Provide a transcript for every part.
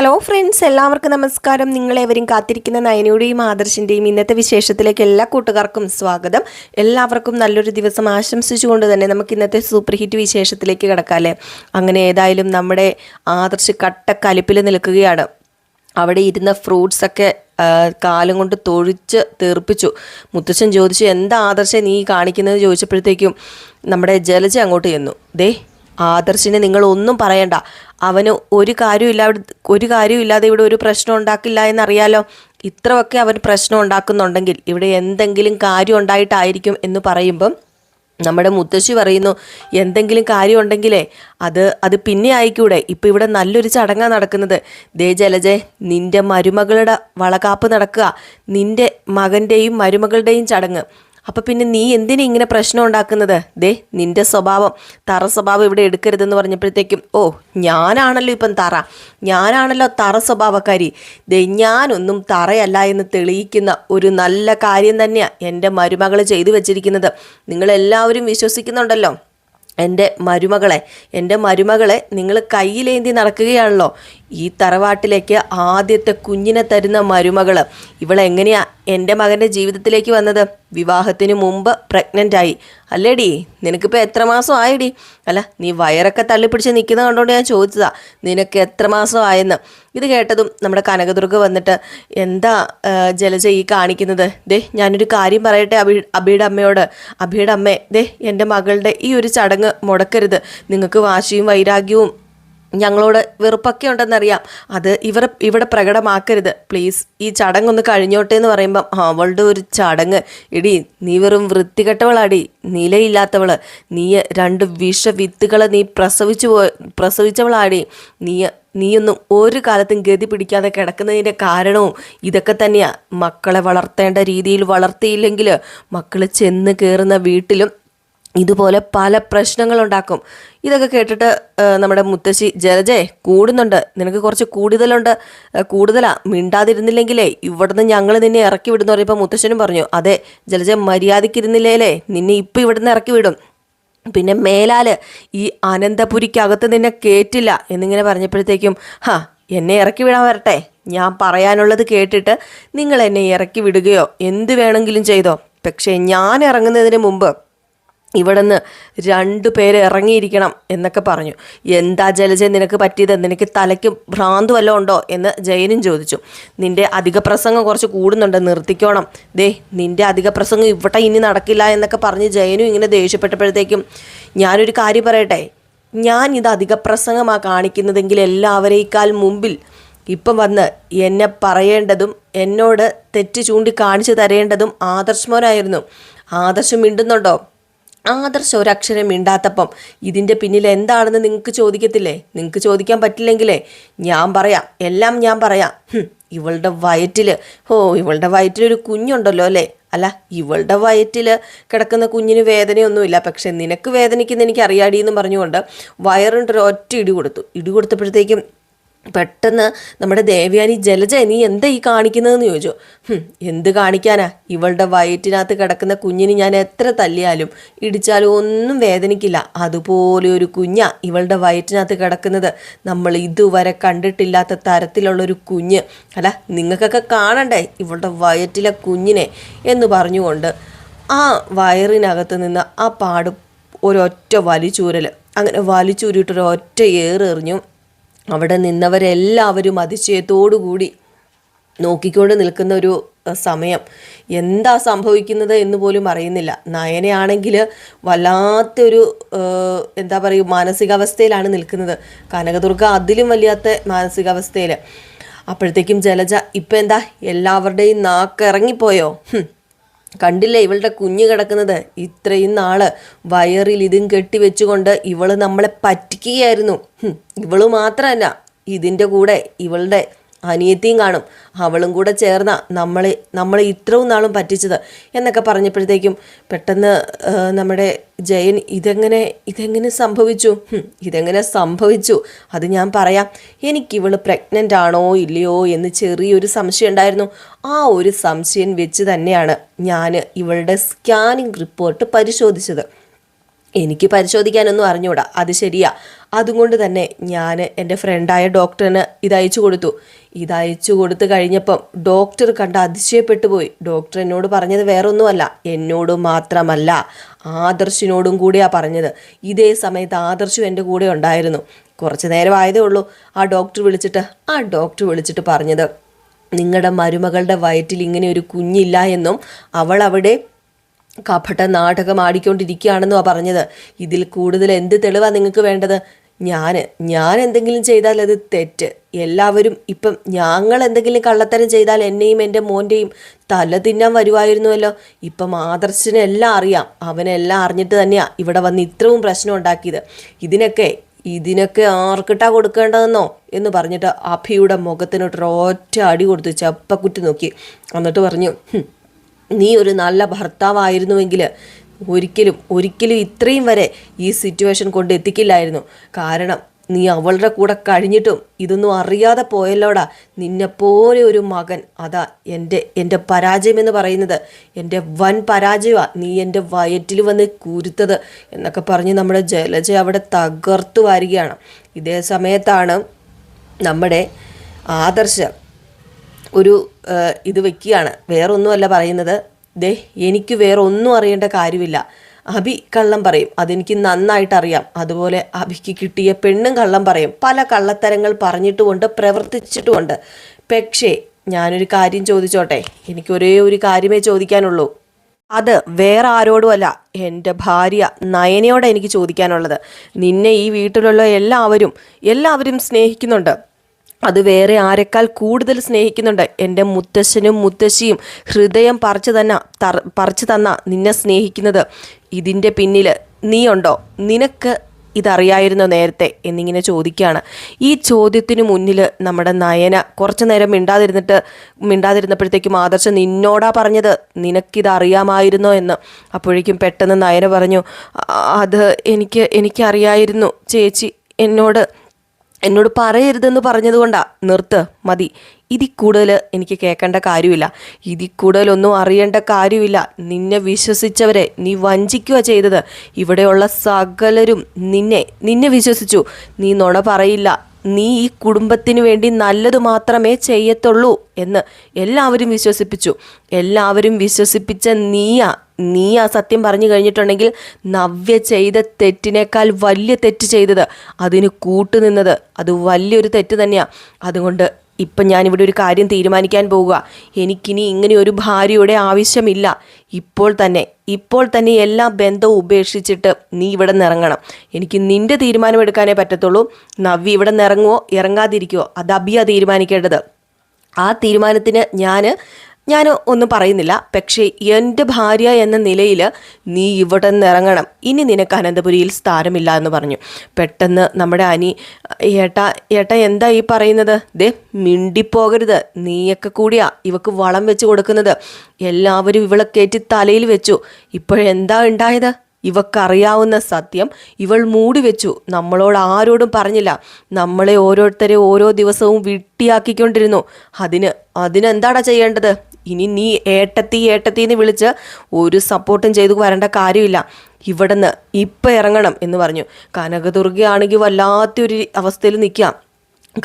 Hello friends എല്ലാവർക്കും നമസ്കാരം. നിങ്ങളേവരും കാത്തിരിക്കുന്ന നയനയുടെയും ആദർശിന്റെയും ഇന്നത്തെ വിശേഷത്തിലേക്ക് എല്ലാ കൂട്ടുകാർക്കും സ്വാഗതം. എല്ലാവർക്കും നല്ലൊരു ദിവസം ആശംസിച്ചുകൊണ്ട് തന്നെ നമുക്ക് ഇന്നത്തെ സൂപ്പർ ഹിറ്റ് വിശേഷത്തിലേക്ക് കിടക്കാമല്ലേ അങ്ങനെ ഏതായാലും നമ്മുടെ ആദർശ് കട്ടക്കലിപ്പിൽ നിൽക്കുകയാണ്. അവിടെ ഇരുന്ന ഫ്രൂട്ട്സൊക്കെ കാലം കൊണ്ട് തൊഴിച്ച് തീർപ്പിച്ചു. മുത്തച്ഛൻ ചോദിച്ചു എന്താ ആദർശം നീ കാണിക്കുന്നത്? ചോദിച്ചപ്പോഴത്തേക്കും നമ്മുടെ ജലജ അങ്ങോട്ട് ചെന്നു. ദേ ആദർശിനെ നിങ്ങൾ ഒന്നും പറയണ്ട. അവന് ഒരു കാര്യമില്ല ഒരു കാര്യമില്ലാതെ ഇവിടെ ഒരു പ്രശ്നം ഉണ്ടാക്കില്ല എന്നറിയാലോ? ഇത്രയൊക്കെ അവൻ പ്രശ്നം ഉണ്ടാക്കുന്നുണ്ടെങ്കിൽ ഇവിടെ എന്തെങ്കിലും കാര്യം ഉണ്ടായിട്ടായിരിക്കും എന്ന് പറയുമ്പം നമ്മുടെ മുത്തശ്ശി പറയുന്നു എന്തെങ്കിലും കാര്യം ഉണ്ടെങ്കിലേ അത് അത് പിന്നെ ആയിക്കൂടെ? ഇപ്പം ഇവിടെ നല്ലൊരു ചടങ്ങാണ് നടക്കുന്നത്. ദേ ജലജെ നിന്റെ മരുമകളുടെ വളകാപ്പ് നടക്കുക. നിന്റെ മകന്റെയും മരുമകളുടെയും ചടങ്ങ്. അപ്പം പിന്നെ നീ എന്തിനാ ഇങ്ങനെ പ്രശ്നം ഉണ്ടാക്കുന്നത്? ദേ നിന്റെ സ്വഭാവം. തറ സ്വഭാവം ഇവിടെ എടുക്കരുതെന്ന് പറഞ്ഞപ്പോഴത്തേക്കും ഓ ഞാനാണല്ലോ ഇപ്പം തറ. ഞാനാണല്ലോ തറ സ്വഭാവക്കാരി. ദേ ഞാനൊന്നും തറയല്ല എന്ന് തെളിയിക്കുന്ന ഒരു നല്ല കാര്യം തന്നെയാണ് എന്റെ മരുമകൾ ചെയ്തു വെച്ചിരിക്കുന്നത്. നിങ്ങളെല്ലാവരും വിശ്വസിക്കുന്നുണ്ടല്ലോ. എന്റെ മരുമകളെ എന്റെ മരുമകളെ നിങ്ങൾ കയ്യിലേന്തി നടക്കുകയാണല്ലോ. ഈ തറവാട്ടിലേക്ക് ആദ്യത്തെ കുഞ്ഞിനെ തരുന്ന മരുമകൾ ഇവളെങ്ങനെയാ എന്റെ മകന്റെ ജീവിതത്തിലേക്ക് വന്നത്? വിവാഹത്തിന് മുമ്പ് പ്രഗ്നന്റ് ആയി. അല്ലേടി നിനക്കിപ്പോൾ എത്ര മാസം ആയിടി? അല്ല നീ വയറൊക്കെ തള്ളിപ്പിടിച്ച് നിൽക്കുന്നത് കണ്ടുകൊണ്ട് ഞാൻ ചോദിച്ചതാ. നിനക്ക് എത്ര മാസം ആയെന്ന്? ഇത് കേട്ടതും നമ്മുടെ കനകദുർഗ വന്നിട്ട് എന്താ ജലജ ഈ കാണിക്കുന്നത്? ദേ ഞാനൊരു കാര്യം പറയട്ടെ അബി അബിയുടെ അമ്മയോട്. അബിയുടെ അമ്മേ ദേ എന്റെ മകളുടെ ഈ ഒരു ചടങ്ങ് മുടക്കരുത്. നിങ്ങൾക്ക് വാശിയും വൈരാഗ്യവും ഞങ്ങളോട് വെറുപ്പൊക്കെ ഉണ്ടെന്നറിയാം. അത് ഇവർ ഇവിടെ പ്രകടമാക്കരുത്. പ്ലീസ് ഈ ചടങ്ങൊന്ന് കഴിഞ്ഞോട്ടെ എന്ന് പറയുമ്പം അവളുടെ ഒരു ചടങ്ങ്. ഇടി നീ വെറും വൃത്തികെട്ടവളാടി. നിലയില്ലാത്തവൾ. നീ രണ്ട് വിഷവിത്തുകളെ നീ പ്രസവിച്ചു പോ പ്രസവിച്ചവളാടി. നീ നീയൊന്നും ഒരു കാലത്തും ഗതി പിടിക്കാതെ കിടക്കുന്നതിന്റെ കാരണവും ഇതൊക്കെ തന്നെയാണ് മക്കളെ വളർത്തേണ്ട രീതിയിൽ വളർത്തിയില്ലെങ്കിൽ മക്കൾ ചെന്ന് കയറുന്ന വീട്ടിലും ഇതുപോലെ പല പ്രശ്നങ്ങളുണ്ടാക്കും. ഇതൊക്കെ കേട്ടിട്ട് നമ്മുടെ മുത്തശ്ശി ജലജേ കൂടുന്നുണ്ട്. നിനക്ക് കുറച്ച് കൂടുതലുണ്ട്. കൂടുതലാ. മിണ്ടാതിരുന്നില്ലെങ്കിലേ ഇവിടുന്ന് ഞങ്ങൾ നിന്നെ ഇറക്കി വിടുന്നു പറയുമ്പോൾ മുത്തശ്ശനും പറഞ്ഞു അതെ ജലജ മര്യാദയ്ക്കിരുന്നില്ലേലേ നിന്നെ ഇപ്പം ഇവിടുന്ന് ഇറക്കി വിടും. പിന്നെ മേലാൽ ഈ അനന്തപുരിക്കകത്ത് നിന്നെ കേറ്റില്ല എന്നിങ്ങനെ പറഞ്ഞപ്പോഴത്തേക്കും ഹാ എന്നെ ഇറക്കി വിടാൻ വരട്ടെ. ഞാൻ പറയാനുള്ളത് കേട്ടിട്ട് നിങ്ങൾ എന്നെ ഇറക്കി വിടുകയോ എന്ത് വേണമെങ്കിലും ചെയ്തോ. പക്ഷേ ഞാൻ ഇറങ്ങുന്നതിന് മുമ്പ് ഇവിടുന്ന് രണ്ടു പേര് ഇറങ്ങിയിരിക്കണം എന്നൊക്കെ പറഞ്ഞു. എന്താ ജലജ നിനക്ക് പറ്റിയത്? നിനക്ക് തലയ്ക്ക് ഭ്രാന്ത് വല്ലതും ഉണ്ടോ? എന്ന് ജയനും ചോദിച്ചു. നിന്റെ അധിക പ്രസംഗം കുറച്ച് കൂടുന്നുണ്ട് നിർത്തിക്കോണം. ദേ നിന്റെ അധിക പ്രസംഗം ഇവിടെ ഇനി നടക്കില്ല എന്നൊക്കെ പറഞ്ഞ് ജയനും ഇങ്ങനെ ദേഷ്യപ്പെട്ടപ്പോഴത്തേക്കും ഞാനൊരു കാര്യം പറയട്ടെ? ഞാൻ ഇത് അധിക പ്രസംഗമാണ് കാണിക്കുന്നതെങ്കിൽ എല്ലാവരേക്കാൾ മുമ്പിൽ ഇപ്പം വന്ന് എന്നെ പറയേണ്ടതും എന്നോട് തെറ്റ് ചൂണ്ടി കാണിച്ചു തരേണ്ടതും ആദർശ് ആദർശം മിണ്ടുന്നുണ്ടോ? ആദർശം ഒരക്ഷരം മിണ്ടാത്തപ്പം ഇതിന്റെ പിന്നിൽ എന്താണെന്ന് നിങ്ങൾക്ക് ചോദിക്കത്തില്ലേ? നിങ്ങൾക്ക് ചോദിക്കാൻ പറ്റില്ലെങ്കിലേ ഞാൻ പറയാം. എല്ലാം ഞാൻ പറയാം. ഇവളുടെ വയറ്റിൽ ഓ ഇവളുടെ വയറ്റിൽ ഒരു കുഞ്ഞുണ്ടല്ലോ അല്ലേ? അല്ല ഇവളുടെ വയറ്റിൽ കിടക്കുന്ന കുഞ്ഞിന് വേദനയൊന്നുമില്ല. പക്ഷെ നിനക്ക് വേദനിക്കുന്ന എനിക്ക് അറിയാടി എന്ന് പറഞ്ഞുകൊണ്ട് വയറിന്റെ ഒരു ഒറ്റ ഇടി കൊടുത്തു. ഇടി കൊടുത്തപ്പോഴത്തേക്കും പെട്ടെന്ന് നമ്മുടെ ദേവ്യാനി ജലജ നീ എന്താ ഈ കാണിക്കുന്നതെന്ന് ചോദിച്ചു. "ഹും, എന്ത് കാണിക്കാനാ? ഇവളുടെ വയറ്റിനകത്ത് കിടക്കുന്ന കുഞ്ഞിന് ഞാൻ എത്ര തല്ലിയാലും ഇടിച്ചാലും ഒന്നും വേദനിക്കില്ല. അതുപോലെ ഒരു കുഞ്ഞാ ഇവളുടെ വയറ്റിനകത്ത് കിടക്കുന്നത്. നമ്മൾ ഇതുവരെ കണ്ടിട്ടില്ലാത്ത തരത്തിലുള്ളൊരു കുഞ്ഞ്. അല്ല നിങ്ങൾക്കൊക്കെ കാണണ്ടേ ഇവളുടെ വയറ്റിലെ കുഞ്ഞിനെ എന്ന് പറഞ്ഞുകൊണ്ട് ആ വയറിനകത്ത് നിന്ന് ആ പാട് ഒരൊറ്റ വലിച്ചൂരൽ അങ്ങനെ വലിച്ചൂരിയിട്ടൊരു ഒറ്റ ഏറെറിഞ്ഞു അവിടെ നിന്നവരെല്ലാവരും അതിശയത്തോടുകൂടി നോക്കിക്കൊണ്ട് നിൽക്കുന്ന ഒരു സമയം. എന്താ സംഭവിക്കുന്നത് എന്ന് പോലും അറിയുന്നില്ല. നയനയാണെങ്കിൽ വല്ലാത്തൊരു എന്താ പറയുക മാനസികാവസ്ഥയിലാണ് നിൽക്കുന്നത്. കനകദുർഗ അതിലും വല്ലാത്ത മാനസികാവസ്ഥയിൽ അപ്പോഴത്തേക്കും ജലജ ഇപ്പം എന്താ? എല്ലാവരുടെയും നാക്ക് ഇറങ്ങിപ്പോയോ ഹും. കണ്ടില്ലേ ഇവളുടെ കുഞ്ഞ് കിടക്കുന്നത്? ഇത്രയും നാൾ വയറിൽ ഇതും കെട്ടിവെച്ചുകൊണ്ട് ഇവൾ നമ്മളെ പറ്റിക്കുകയായിരുന്നു. ഇവൾ മാത്രമല്ല ഇതിന്റെ കൂടെ ഇവളുടെ അനിയത്തിയും കാണും. അവളും കൂടെ ചേർന്ന നമ്മളെ നമ്മളെ ഇത്രയും നാളും പറ്റിച്ചത് എന്നൊക്കെ പറഞ്ഞപ്പോഴത്തേക്കും പെട്ടെന്ന് നമ്മുടെ ജയൻ ഇതെങ്ങനെ ഇതെങ്ങനെ സംഭവിച്ചു? ഇതെങ്ങനെ സംഭവിച്ചു? അത് ഞാൻ പറയാം. എനിക്കിവൾ പ്രഗ്നന്റ് ആണോ ഇല്ലയോ എന്ന് ചെറിയൊരു സംശയം ഉണ്ടായിരുന്നു ആ ഒരു സംശയം വെച്ച് തന്നെയാണ് ഞാൻ ഇവളുടെ സ്കാനിങ് റിപ്പോർട്ട് പരിശോധിച്ചത്. എനിക്ക് പരിശോധിക്കാനൊന്നും അറിഞ്ഞൂടാ. അത് ശരിയാ. അതുകൊണ്ട് തന്നെ ഞാൻ എന്റെ ഫ്രണ്ടായ ഡോക്ടറിന് ഇതയച്ചു കൊടുത്തു. ഇതയച്ചു കൊടുത്തു കഴിഞ്ഞപ്പം ഡോക്ടർ കണ്ട് അതിശയപ്പെട്ടു പോയി. ഡോക്ടർ എന്നോട് പറഞ്ഞത് വേറൊന്നുമല്ല. എന്നോട് മാത്രമല്ല ആദർശിനോടും കൂടിയാണ് പറഞ്ഞത്. ഇതേ സമയത്ത് ആദർശും എന്റെ കൂടെ ഉണ്ടായിരുന്നു. കുറച്ച് നേരം ആയതേ ഉള്ളൂ. ആ ഡോക്ടർ വിളിച്ചിട്ട് ആ ഡോക്ടർ വിളിച്ചിട്ട് പറഞ്ഞത് നിങ്ങളുടെ മരുമകളുടെ വയറ്റിൽ ഇങ്ങനെ ഒരു കുഞ്ഞില്ല എന്നും അവൾ അവിടെ കപട നാടകം ആടിക്കൊണ്ടിരിക്കുകയാണെന്നുവാ പറഞ്ഞത്. ഇതിൽ കൂടുതൽ എന്ത് തെളിവാണ് നിങ്ങൾക്ക് വേണ്ടത്? ഞാൻ ഞാൻ എന്തെങ്കിലും ചെയ്താൽ അത് തെറ്റ്. എല്ലാവരും ഇപ്പം ഞങ്ങൾ എന്തെങ്കിലും കള്ളത്തരം ചെയ്താൽ എന്നെയും എന്റെ മോന്റെയും തല തിന്നാൻ വരുമായിരുന്നുവല്ലോ ഇപ്പം ആദർശനെല്ലാം അറിയാം. അവനെല്ലാം അറിഞ്ഞിട്ട് തന്നെയാണ് ഇവിടെ വന്ന് ഇത്രയും പ്രശ്നം ഉണ്ടാക്കിയത്. ഇതിനൊക്കെ ഇതിനൊക്കെ ആർക്കിട്ടാ കൊടുക്കേണ്ടതെന്നോ? എന്ന് പറഞ്ഞിട്ട് അഭിയുടെ മുഖത്തിനൊട്ടൊരു ഒറ്റ അടി കൊടുത്ത് ചപ്പക്കുറ്റി നോക്കി. എന്നിട്ട് പറഞ്ഞു "ഹും, നീ ഒരു നല്ല ഭർത്താവായിരുന്നുവെങ്കിൽ ഒരിക്കലും ഒരിക്കലും ഇത്രയും വരെ ഈ സിറ്റുവേഷൻ കൊണ്ട് എത്തിക്കില്ലായിരുന്നു. കാരണം നീ അവളുടെ കൂടെ കഴിഞ്ഞിട്ടും ഇതൊന്നും അറിയാതെ പോയല്ലോടാ. നിന്നെപ്പോലെ ഒരു മകൻ. അതാ എന്റെ എന്റെ പരാജയം എന്ന് പറയുന്നത്. എന്റെ വൻ പരാജയമാണ് നീ എന്റെ വയറ്റിൽ വന്ന് കുരുത്തത് എന്നൊക്കെ പറഞ്ഞ് നമ്മുടെ ജലജ അവിടെ തകർത്തു വരികയാണ് ഇതേ സമയത്താണ് നമ്മുടെ ആദർശം ഒരു ഇത് വെക്കുകയാണ്. വേറൊന്നുമല്ല പറയുന്നത്. ദേ എനിക്ക് വേറെ ഒന്നും അറിയേണ്ട കാര്യമില്ല. അഭി കള്ളം പറയും. അതെനിക്ക് നന്നായിട്ട് അറിയാം. അതുപോലെ അഭിക്ക് കിട്ടിയ പെണ്ണും കള്ളം പറയും. പല കള്ളത്തരങ്ങൾ പറഞ്ഞിട്ടുമുണ്ട് പ്രവർത്തിച്ചിട്ടുമുണ്ട്. പക്ഷേ ഞാനൊരു കാര്യം ചോദിച്ചോട്ടെ? എനിക്ക് ഒരേ ഒരു കാര്യമേ ചോദിക്കാനുള്ളൂ. അത് വേറെ ആരോടുമല്ല. എന്റെ ഭാര്യ നയനയോടെ എനിക്ക് ചോദിക്കാനുള്ളത്. നിന്നെ ഈ വീട്ടിലുള്ള എല്ലാവരും എല്ലാവരും സ്നേഹിക്കുന്നുണ്ട്. അത് വേറെ ആരെക്കാൾ കൂടുതൽ സ്നേഹിക്കുന്നുണ്ട്. എന്റെ മുത്തശ്ശനും മുത്തശ്ശിയും ഹൃദയം പറിച്ചു തന്ന പറിച്ചു തന്ന നിന്നെ സ്നേഹിക്കുന്നത് ഇതിന്റെ പിന്നിൽ നീയുണ്ടോ? നിനക്ക് ഇതറിയായിരുന്നോ നേരത്തെ? എന്നിങ്ങനെ ചോദിക്കുകയാണ്. ഈ ചോദ്യത്തിന് മുന്നിൽ നമ്മുടെ നയന കുറച്ചു നേരം മിണ്ടാതിരുന്നിട്ട് മിണ്ടാതിരുന്നപ്പോഴത്തേക്കും ആദർശം നിന്നോടാ പറഞ്ഞത്? നിനക്കിതറിയാമായിരുന്നോ? എന്ന്. അപ്പോഴേക്കും പെട്ടെന്ന് നയന പറഞ്ഞു അത് എനിക്ക് എനിക്കറിയായിരുന്നു. ചേച്ചി എന്നോട് എന്നോട് പറയരുതെന്ന് പറഞ്ഞതുകൊണ്ടാ നിർത്ത് മതി. ഇതി കൂടുതൽ എനിക്ക് കേൾക്കേണ്ട കാര്യമില്ല. ഇതിൽ കൂടുതലൊന്നും അറിയേണ്ട കാര്യമില്ല. നിന്നെ വിശ്വസിച്ചവരെ നീ വഞ്ചിക്കുക ചെയ്തത്. ഇവിടെയുള്ള സകലരും നിന്നെ നിന്നെ വിശ്വസിച്ചു. നീ നുണ പറയില്ല. നീ ഈ കുടുംബത്തിന് വേണ്ടി നല്ലതു മാത്രമേ ചെയ്യത്തുള്ളൂ എന്ന് എല്ലാവരും വിശ്വസിപ്പിച്ചു. എല്ലാവരും വിശ്വസിപ്പിച്ച നീയാ നീ ആ സത്യം പറഞ്ഞു കഴിഞ്ഞിട്ടുണ്ടെങ്കിൽ നവ്യ ചെയ്ത തെറ്റിനേക്കാൾ വലിയ തെറ്റ് ചെയ്തത് അതിന് കൂട്ടുനിന്നത്. അത് വലിയൊരു തെറ്റ് തന്നെയാണ് അതുകൊണ്ട് ഇപ്പം ഞാനിവിടെ ഒരു കാര്യം തീരുമാനിക്കാൻ പോവുക. എനിക്കിനി ഇങ്ങനെ ഒരു ഭാര്യയുടെ ആവശ്യമില്ല. ഇപ്പോൾ തന്നെ ഇപ്പോൾ തന്നെ എല്ലാ ബന്ധവും ഉപേക്ഷിച്ചിട്ട് നീ ഇവിടെ നിറങ്ങണം. എനിക്ക് നിന്റെ തീരുമാനമെടുക്കാനേ പറ്റത്തുള്ളൂ. നവ്വി ഇവിടെ നിറങ്ങുമോ ഇറങ്ങാതിരിക്കുമോ അത് അബിയ തീരുമാനിക്കേണ്ടത്. ആ തീരുമാനത്തിന് ഞാൻ ഞാൻ ഒന്നും പറയുന്നില്ല. പക്ഷേ എന്റെ ഭാര്യ എന്ന നിലയിൽ നീ ഇവിടെ നിന്ന് ഇറങ്ങണം ഇനി നിനക്ക് അനന്തപുരിയിൽ സ്ഥാനമില്ല എന്ന് പറഞ്ഞു. പെട്ടെന്ന് നമ്മുടെ അനി ഏട്ട ഏട്ട എന്താ ഈ പറയുന്നത്? ദേ മിണ്ടിപ്പോകരുത്. നീയൊക്കെ കൂടിയാ ഇവക്ക് വളം വെച്ച് കൊടുക്കുന്നത്. എല്ലാവരും ഇവളെ കയറ്റി തലയിൽ വെച്ചു. ഇപ്പോഴെന്താ ഉണ്ടായത്? ഇവക്കറിയാവുന്ന സത്യം ഇവൾ മൂടി വെച്ചു. നമ്മളോട് ആരോടും പറഞ്ഞില്ല. നമ്മളെ ഓരോരുത്തരെ ഓരോ ദിവസവും വിട്ടിയാക്കിക്കൊണ്ടിരുന്നു. അതിന് അതിനെന്താടാ ചെയ്യേണ്ടത്? ഇനി നീ ഏട്ടത്തി ഏട്ടത്തി എന്ന് വിളിച്ച് ഒരു സപ്പോർട്ടും ചെയ്തു വരേണ്ട കാര്യമില്ല. ഇവിടുന്ന് ഇപ്പം ഇറങ്ങണം എന്ന് പറഞ്ഞു. കനകദുർഗയാണെങ്കിൽ വല്ലാത്തൊരു അവസ്ഥയിൽ നിൽക്കാം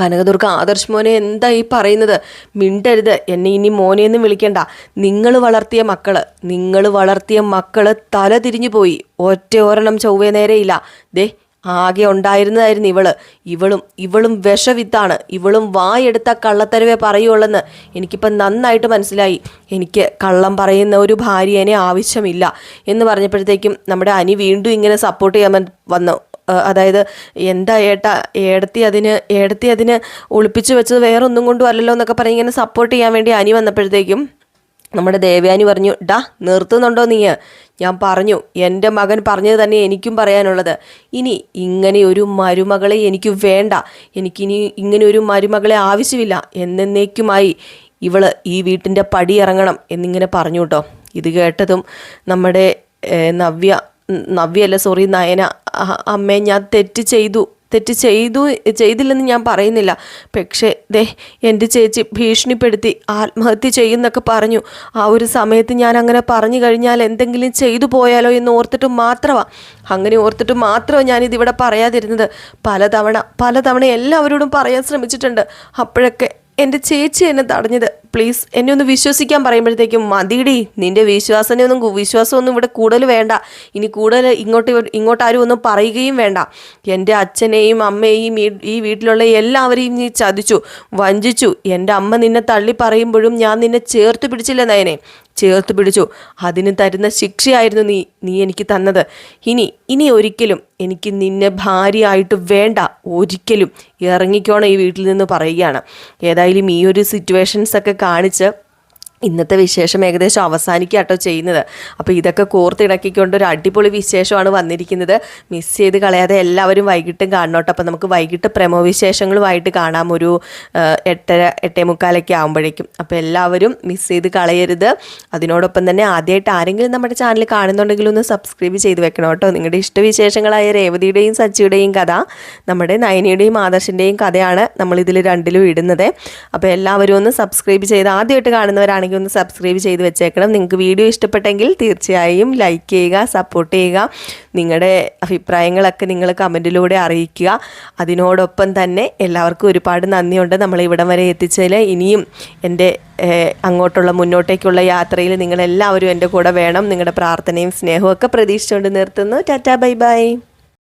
കനകദുർഗ ആദർശ് മോനെ എന്താ ഈ പറയുന്നത്? മിണ്ടരുത്. എന്നെ ഇനി മോനെയെന്നും വിളിക്കണ്ട. നിങ്ങൾ വളർത്തിയ മക്കൾ നിങ്ങൾ വളർത്തിയ മക്കൾ തല തിരിഞ്ഞു പോയി. ഒറ്റ ഒരെണ്ണം ചൊവ്വേ നേരെയില്ല ദേ ആകെ ഉണ്ടായിരുന്നതായിരുന്നു ഇവൾ. ഇവളും ഇവളും വിഷവിത്താണ്. ഇവളും വായെടുത്ത കള്ളത്തരവേ പറയുള്ളെന്ന് എനിക്കിപ്പം നന്നായിട്ട് മനസ്സിലായി. എനിക്ക് കള്ളം പറയുന്ന ഒരു ഭാര്യനെ ആവശ്യമില്ല എന്ന് പറഞ്ഞപ്പോഴത്തേക്കും നമ്മുടെ അനി വീണ്ടും ഇങ്ങനെ സപ്പോർട്ട് ചെയ്യാൻ വന്ന്- അതായത് എന്താ ഏട്ട ഏടത്തി അതിന് ഏടത്തി അതിന് ഒളിപ്പിച്ചു വെച്ചത് വേറെ ഒന്നും കൊണ്ടും അല്ലല്ലോ എന്നൊക്കെ പറഞ്ഞ് ഇങ്ങനെ സപ്പോർട്ട് ചെയ്യാൻ വേണ്ടി അനി വന്നപ്പോഴത്തേക്കും നമ്മുടെ ദേവയാനി പറഞ്ഞു ഡാ നിർത്തുന്നുണ്ടോ നീ ഞാൻ പറഞ്ഞു എന്റെ മകൻ പറഞ്ഞത് തന്നെ എനിക്കും പറയാനുള്ളത്. ഇനി ഇങ്ങനെ ഒരു മരുമകളെ എനിക്ക് വേണ്ട. എനിക്കിനി ഇങ്ങനെ ഒരു മരുമകളെ ആവശ്യമില്ല. എന്നേക്കുമായി ഇവൾ ഈ വീട്ടിന്റെ പടിയിറങ്ങണം എന്നിങ്ങനെ പറഞ്ഞു കേട്ടോ. ഇത് കേട്ടതും നമ്മുടെ നവ്യ നവ്യല്ല സോറി നയന അമ്മേ ഞാൻ തെറ്റ് ചെയ്തു. തെറ്റ് ചെയ്തു ചെയ്തില്ലെന്ന് ഞാൻ പറയുന്നില്ല. പക്ഷേ ദേ എന്റെ ചേച്ചി ഭീഷണിപ്പെടുത്തി ആത്മഹത്യ ചെയ്യുന്നൊക്കെ പറഞ്ഞു. ആ ഒരു സമയത്ത് ഞാൻ അങ്ങനെ പറഞ്ഞു കഴിഞ്ഞാൽ എന്തെങ്കിലും ചെയ്തു പോയാലോ എന്ന് ഓർത്തിട്ട് മാത്രമാണ് അങ്ങനെ ഓർത്തിട്ട് മാത്രമാണ് ഞാനിതിവിടെ പറയാതിരുന്നത്. പലതവണ പലതവണ എല്ലാവരോടും പറയാൻ ശ്രമിച്ചിട്ടുണ്ട്. അപ്പോഴൊക്കെ എന്റെ ചേച്ചി എന്നെ തടഞ്ഞത്. പ്ലീസ് എന്നെ ഒന്ന് വിശ്വസിക്കാൻ പറയുമ്പോഴത്തേക്കും മതിടി നിന്റെ വിശ്വാസനെ ഒന്നും വിശ്വാസമൊന്നും ഇവിടെ കൂടുതൽ വേണ്ട. ഇനി കൂടുതൽ ഇങ്ങോട്ട് ഇങ്ങോട്ട് ആരും ഒന്നും പറയുകയും വേണ്ട. എന്റെ അച്ഛനെയും അമ്മയെയും ഈ വീട്ടിലുള്ള എല്ലാവരെയും നീ ചതിച്ചു വഞ്ചിച്ചു. എന്റെ അമ്മ നിന്നെ തള്ളി പറയുമ്പോഴും ഞാൻ നിന്നെ ചേർത്ത് പിടിച്ചില്ല നയനെ. ചേർത്ത് പിടിച്ചു. അതിന് തരുന്ന ശിക്ഷയായിരുന്നു നീ നീ എനിക്ക് തന്നത്. ഇനി ഇനി ഒരിക്കലും എനിക്ക് നിന്നെ ഭാര്യയായിട്ട് വേണ്ട. ഒരിക്കലും. ഇറങ്ങിക്കോണം ഈ വീട്ടിൽ നിന്ന് പറയുകയാണ്. ഏതായാലും ഈ ഒരു സിറ്റുവേഷൻസ് ഒക്കെ കാണിച്ച് ഇന്നത്തെ വിശേഷം ഏകദേശം അവസാനിക്കാട്ടോ കേട്ടോ ചെയ്യുന്നത്. അപ്പോൾ ഇതൊക്കെ കോർത്തിണക്കിക്കൊണ്ട് ഒരു അടിപൊളി വിശേഷമാണ് വന്നിരിക്കുന്നത്. മിസ് ചെയ്ത് കളയാതെ എല്ലാവരും വൈകിട്ടും കാണണോട്ടോ. അപ്പോൾ നമുക്ക് വൈകിട്ട് പ്രമോ വിശേഷങ്ങളുമായിട്ട് കാണാം. ഒരു എട്ടര എട്ടേ മുക്കാലൊക്കെ ആകുമ്പോഴേക്കും അപ്പോൾ എല്ലാവരും മിസ് ചെയ്ത് കളയരുത്. അതിനോടൊപ്പം തന്നെ ആദ്യമായിട്ട് ആരെങ്കിലും നമ്മുടെ ചാനൽ കാണുന്നുണ്ടെങ്കിൽ ഒന്ന് സബ്സ്ക്രൈബ് ചെയ്ത് വെക്കണം കേട്ടോ. നിങ്ങളുടെ ഇഷ്ടവിശേഷങ്ങളായ രേവതിയുടെയും സച്ചിയുടെയും കഥ നമ്മുടെ നയനിയുടെയും ആദർശിന്റെയും കഥയാണ് നമ്മളിതിൽ രണ്ടിലും ഇടുന്നത്. അപ്പോൾ എല്ലാവരും ഒന്ന് സബ്സ്ക്രൈബ് ചെയ്ത് ആദ്യമായിട്ട് കാണുന്നവരാണെങ്കിൽ ഒന്ന് സബ്സ്ക്രൈബ് ചെയ്ത് വെച്ചേക്കണം. നിങ്ങൾക്ക് വീഡിയോ ഇഷ്ടപ്പെട്ടെങ്കിൽ തീർച്ചയായും ലൈക്ക് ചെയ്യുക സപ്പോർട്ട് ചെയ്യുക. നിങ്ങളുടെ അഭിപ്രായങ്ങളൊക്കെ നിങ്ങൾ കമന്റിലൂടെ അറിയിക്കുക. അതിനോടൊപ്പം തന്നെ എല്ലാവർക്കും ഒരുപാട് നന്ദിയുണ്ട് നമ്മൾ ഇവിടം വരെ എത്തിച്ചതിൽ. ഇനിയും എന്റെ അങ്ങോട്ടുള്ള മുന്നോട്ടേക്കുള്ള യാത്രയിൽ നിങ്ങളെല്ലാവരും എന്റെ കൂടെ വേണം. നിങ്ങളുടെ പ്രാർത്ഥനയും സ്നേഹവും ഒക്കെ പ്രതീക്ഷിച്ചുകൊണ്ട് നിർത്തുന്നു. Tata bye bye.